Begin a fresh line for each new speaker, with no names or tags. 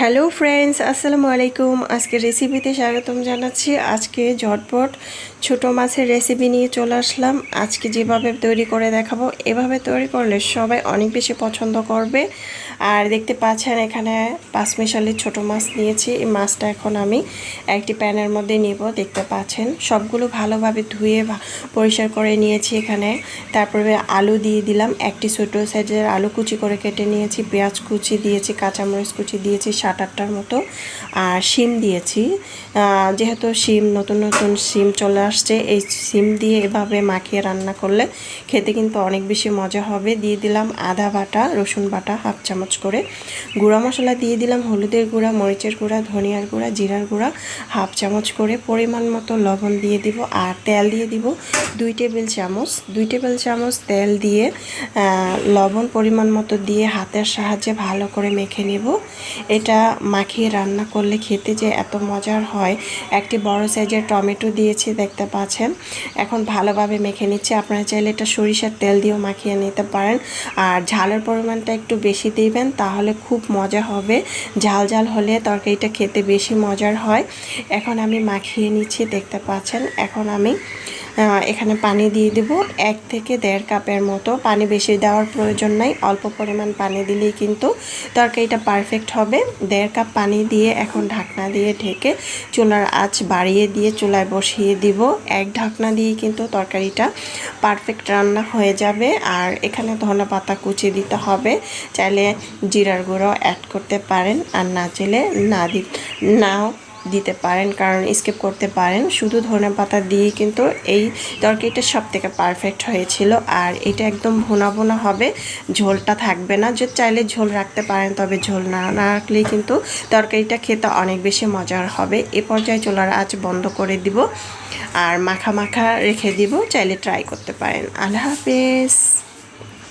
Hello friends আসসালামু আলাইকুম আজকে রেসিপিতে স্বাগতম জানাচ্ছি। আজকে ঝটপট ছোট মাছের রেসিপি নিয়ে চলে আসলাম। আজকে যেভাবে তৈরি করে দেখাবো, এভাবে তৈরি করলে সবাই অনেক বেশি পছন্দ করবে। আর দেখতে পাচ্ছেন, এখানে পাঁচ মিশালি ছোট মাছ নিয়েছি। এই মাছটা এখন আমি একটি প্যানের মধ্যে নিব। দেখতে পাচ্ছেন, সবগুলো ভালোভাবে ধুয়ে পরিষ্কার করে নিয়েছি এখানে। তারপরে আলু দিয়ে দিলাম। একটি ছোট সাইজের আলু কুচি করে কেটে নিয়েছি। পেঁয়াজ কুচি দিয়েছি, কাঁচামরিচ কুচি দিয়েছি সাত আটটার মতো। আর শিম দিয়েছি। যেহেতু শিম, নতুন নতুন শিম চলে আসছে, এই শিম দিয়ে এভাবে মাখিয়ে রান্না করলে খেতে কিন্তু অনেক বেশি মজা হবে। দিয়ে দিলাম আদা বাটা, রসুন বাটা, হাফ চামচ করে। গুঁড়া মশলা দিয়ে দিলাম হলুদের গুঁড়া, মরিচের গুঁড়া, ধনিয়ার গুঁড়া, জিরার গুঁড়া, হাফ চামচ করে। পরিমাণ মতো লবণ দিয়ে দিব আর তেল দিয়ে দিব দুই টেবিল চামচ। দুই টেবিল চামচ তেল দিয়ে লবণ পরিমাণ মতো দিয়ে হাতের সাহায্যে ভালো করে মেখে নেব। এটা মাখিয়ে রান্না করলে খেতে যে এত মজার হয়, একটি বড় সাইজের টমেটো দিয়েছি দেখতে পাচ্ছেন। এখন ভালোভাবে মেখে নিচ্ছি। আপনারা চাইলে এটা সরিষার তেল দিয়েও মাখিয়ে নিতে পারেন। আর ঝালের পরিমাণটা একটু বেশি দিবেন, তাহলে খুব মজা হবে। ঝাল ঝাল হলে তরকারিটা খেতে বেশি মজার হয়। এখন আমি মাখিয়ে নিচ্ছি দেখতে পাচ্ছেন। এখন আমি এখানে পানি দিয়ে দেব। এক থেকে দেড় কাপের মতো পানি বেশি দেওয়ার প্রয়োজন নাই। অল্প পরিমাণ পানি দিলেই কিন্তু তরকারিটা পারফেক্ট হবে। দেড় কাপ পানি দিয়ে এখন ঢাকনা দিয়ে ঢেকে চুলার আঁচ বাড়িয়ে দিয়ে চুলায় বসিয়ে দিব। এক ঢাকনা দিয়ে কিন্তু তরকারিটা পারফেক্ট রান্না হয়ে যাবে। আর এখানে ধনে পাতা কুচি দিতে হবে। চাইলে জিরার গুঁড়ো অ্যাড করতে পারেন। আর না চাইলে না দি নাও দিতে পারেন, কারণ স্কিপ করতে পারেন। শুধু ধনে পাতা দিয়ে কিন্তু এই তরকারিটা সব থেকে পারফেক্ট হয়েছিল। আর এটা একদম ভুনা ভুনা হবে, ঝোলটা থাকবে না। যে চাইলে ঝোল রাখতে পারেন, তবে ঝোল না না রাখলেই কিন্তু তরকারিটা খেতে অনেক বেশি মজার হবে। এ পর্যায়ে চুলার আঁচ বন্ধ করে দিব আর মাখা মাখা রেখে দিব। চাইলে ট্রাই করতে পারেন। আল্লাহ হাফেজ।